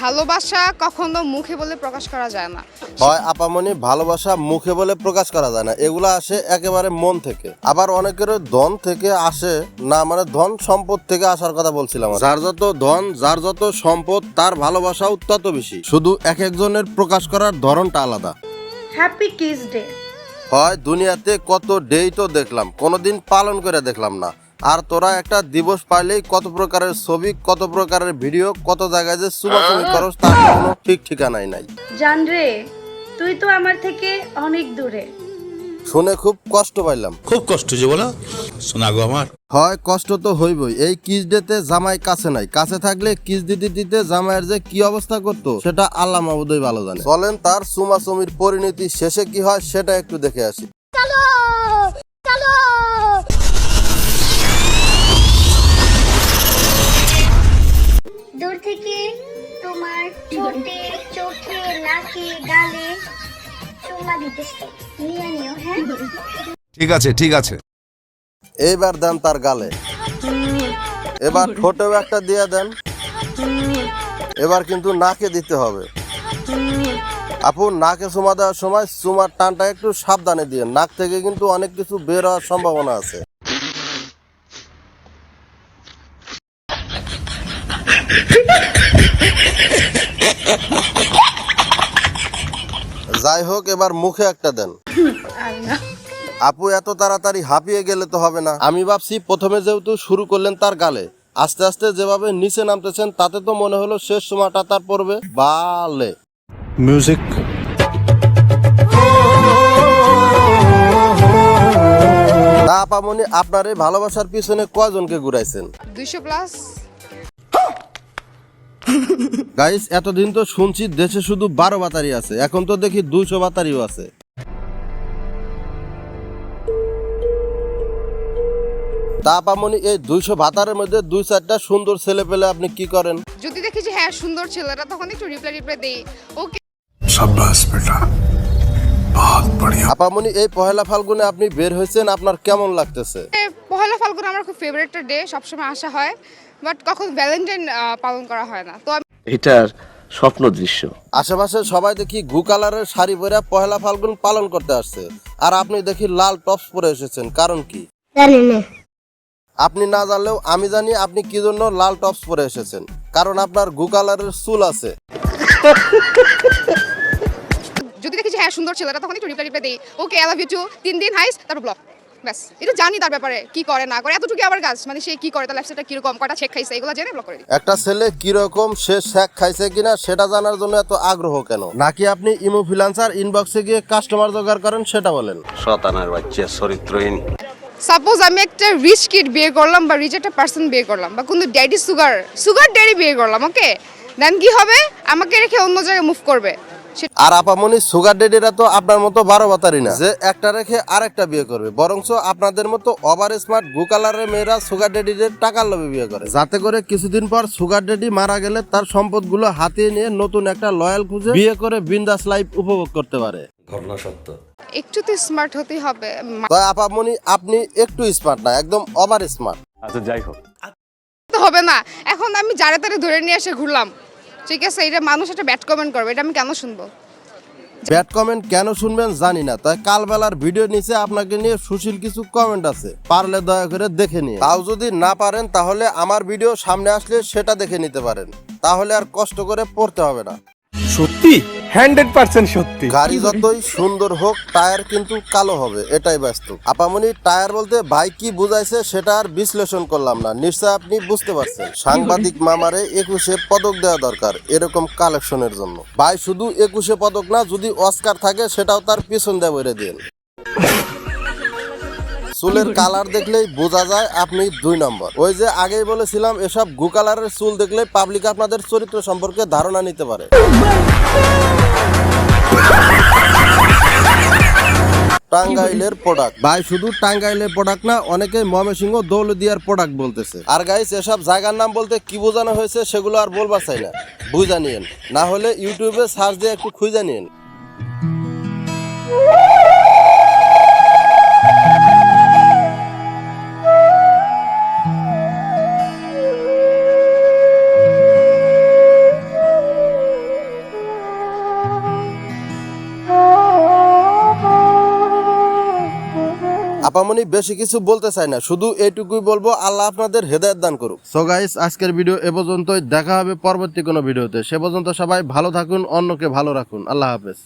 ভালোবাসা কখনো মুখে বলে প্রকাশ করা যায় না। হয় আপামনি ভালোবাসা মুখে বলে প্রকাশ করা যায় না। এগুলা আসে একেবারে মন থেকে। আবার অনেকের ধন থেকে আসে না মানে ধন সম্পদ থেকে আসার কথা বলছিলাম যার যত ধন যার যত সম্পদ তার ভালোবাসাও তত বেশি। শুধু এক একজনের প্রকাশ করার ধরনটা আলাদা। হ্যাপি কিস ডে হয় দুনিয়াতে কত ডেই তো দেখলাম কোনোদিন পালন করে দেখলাম না। আর তোরা একটা দিবস পাইলেই কত প্রকারের ছবি কত প্রকারের ভিডিও কত জায়গায় যে সুমাসুমি করস তার কোনো ঠিক ঠিকানাই নাই। জান রে তুই তো আমার থেকে অনেক দূরে। শুনে খুব কষ্ট পাইলাম। খুব কষ্ট যে বলো শোনা গো আমার। হয় কষ্ট তো হইবই। এই কিস ডেতে জামাই কাছে নাই। কাছে থাকলে কিস দিতে দিতে জামাইয়ের যে কি অবস্থা করতো সেটা আল্লাহ মাহবুদই ভালো জানে। চলেন তার সুমাসুমির পরিণতি শেষে কি হয় সেটা একটু দেখে আসি। তোমার ঠোঁটে চোখে নাকে গালে চুমা দিতেছে। নিয়ে নিও হ্যাঁ? ঠিক আছে ঠিক আছে। এইবার দেন তার গালে। এবার ঠোঁটেও একটা দিয়ে দেন। এবার কিন্তু নাকে দিতে হবে। আপু নাকে চুমা দেওয়ার সময় চুমার টানটা একটু সাবধানে দিয়ে নাক থেকে কিন্তু অনেক কিছু বের হওয়ার সম্ভাবনা আছে। যাই হোক এবার মুখে একটা দেন। আপু এত তাড়াতাড়ি হাঁপিয়ে গেলে তো হবে না। আমি ভাবছি প্রথমে যেহেতু শুরু করলেন তার গালে আস্তে আস্তে যেভাবে নিচে নামতেছেন তাতে তো মনে হলো শেষ সময়টা তার পড়বে। বালে। মিউজিক তা আপামনি আপনার এই ভালোবাসার পিছনে কয়জনকে ঘুরাইছেন? দুইশো প্লাস। গাইস এতদিন তো শুনছি দেশে শুধু বারো বাতারি আছে। এখন তো দেখি দুইশো বাতারিও আছে। তা আপামনি এই দুইশো ভাতারের মধ্যে দুই চারটা সুন্দর ছেলে পেলে আপনি কি করেন? যদি দেখি যে হ্যাঁ সুন্দর ছেলেটা তখন একটু রিপ্লাই রিপ্লাই দেই। ওকে। শাবাশ বেটা। বহুত বড়িয়া। আপামনি এই পহেলা ফাল্গুনে আপনি বের হয়েছেন আপনার কেমন লাগতেছে? পহেলা ফাল্গুন আমার খুব ফেভারিট ডে সবসময় আসা হয়। বাট কখন ভ্যালেন্টাইন পালন করা হয় না। তো এটার স্বপ্ন দৃশ্য। আশেপাশে সবাই দেখি গু কালারের শাড়ি পরে পহেলা ফাল্গুন পালন করতে আসছে। আর আপনি দেখি লাল টপস পরে এসেছেন কারণ কি? জানি না। আপনি না জানলেও আমি জানি আপনি কি জন্য লাল টপস পরে এসেছেন কারণ আপনার গু কালারের চুল আছে। যদি দেখি যে হ্যাঁ সুন্দর ছেলেটা তখন একটু রিপ্লাই রিপ্লাই দেই okay I love you too তিন দিন হাইস তারপর ব্লক ব্যাস। এটা জানি তার ব্যাপারে কি করে না করে এতটুকু আবার কাজ মানে সে কি করে তার লাইফস্টাইলটা কীরকম কয়টা চেক খাইছে এগুলো জেনে ব্লক করে দিই। একটা ছেলে কীরকম সে শেক খাইছে কিনা সেটা জানার জন্য এত আগ্রহ কেন? নাকি আপনি ইমো ফ্রিল্যান্সার ইনবক্সে গিয়ে কাস্টমার জোগাড় করেন সেটা বলেন। শতানার বাচ্চা চরিত্রহীন। সাপোজ আমি একটা রিচ কিড বিয়ে করলাম বা রিচ একটা পার্সন বিয়ে করলাম বা কোনো ড্যাডি সুগার সুগার ড্যাডি বিয়ে করলাম ওকে দেন কি হবে? আমাকে রেখে অন্য জায়গায় মুভ করবে। আর আপামনি সুগার ডেডিরা তো আপনার মতো বারো বাতারি না। যে একটা রেখে আরেকটা বিয়ে করবে। বরঞ্চ আপনাদের মতো ওভার স্মার্ট গু কালারের মেয়েরা সুগার ডেডিদের টাকার লোভে বিয়ে করে। যাতে করে কিছুদিন পর সুগার ডেডি মারা গেলে তার সম্পদগুলো হাতিয়ে নিয়ে নতুন একটা লয়াল খুঁজে বিয়ে করে বিন্দাস লাইফ উপভোগ করতে পারে। ঘটনা সত্য। একটু তো স্মার্ট হতেই হবে। তাই আপামনি আপনি একটু স্মার্ট না একদম ওভার স্মার্ট। আচ্ছা যাই হোক। হবে না। এখন আমি যারে তারে ধরে নিয়ে এসে ঘুরলাম। ঠিক আছে এটা মানুষ এটা ব্যাড কমেন্ট করবে এটা আমি কেন শুনব? ব্যাড কমেন্ট কেন শুনবেন জানি না তাই কালবেলার ভিডিও নিচে আপনাকে নিয়ে সুশীল কিছু কমেন্ট আছে পারলে দয়া করে দেখে নিন তাও যদি না পারেন তাহলে আমার ভিডিও সামনে আসলে সেটা দেখে নিতে পারেন তাহলে আর কষ্ট করে পড়তে হবে না। সত্যি? হান্ড্রেড পার্সেন্ট সত্যি। গাড়ি যতই সুন্দর হোক, টায়ার কিন্তু কালো হবে, এটাই বাস্তব আপামনি টায়ার বলতে ভাই কি বুঝাইছে সেটা আর বিশ্লেষণ করলাম না। নিশ্চয় আপনি বুঝতে পারছেন। সাংবাদিক মামারে একুশে পদক দেওয়া দরকার, এরকম কালেকশনের জন্য। ভাই শুধু একুশে পদক না, যদি অস্কার থাকে, সেটাও তার পিছন বেড়ে দিন চুলের কালার দেখলেই বোঝা যায় আপনি দুই নম্বর। ওই যে আগেই বলেছিলাম এসব গু কালারের চুল দেখলে পাবলিক আপনাদের চরিত্র সম্পর্কে ধারণা নিতে পারে। টাঙ্গাইলের প্রোডাক্ট ভাই শুধু টাঙ্গাইলের প্রোডাক্ট না অনেকে ময়মনসিংহ দৌলদিয়ার প্রোডাক্ট বলতেছে। আর গাইস এসব জায়গার নাম বলতে কি বোঝানো হয়েছে সেগুলো আর বলবার চাই না। বুঝা নিয়েন। না হলে ইউটিউবে সার্চ দিয়ে একটু খুঁজে নিন আপামনি বেশি কিছু বলতে চাই না, শুধু এইটুকুই বলব, আল্লাহ আপনাদের হেদায়ত দান করুক। সো গাইস আজকের ভিডিও এ পর্যন্তই, দেখা হবে পরবর্তী কোনো ভিডিওতে সে পর্যন্ত সবাই ভালো থাকুন, অন্যকে ভালো রাখুন। আল্লাহ হাফেজ।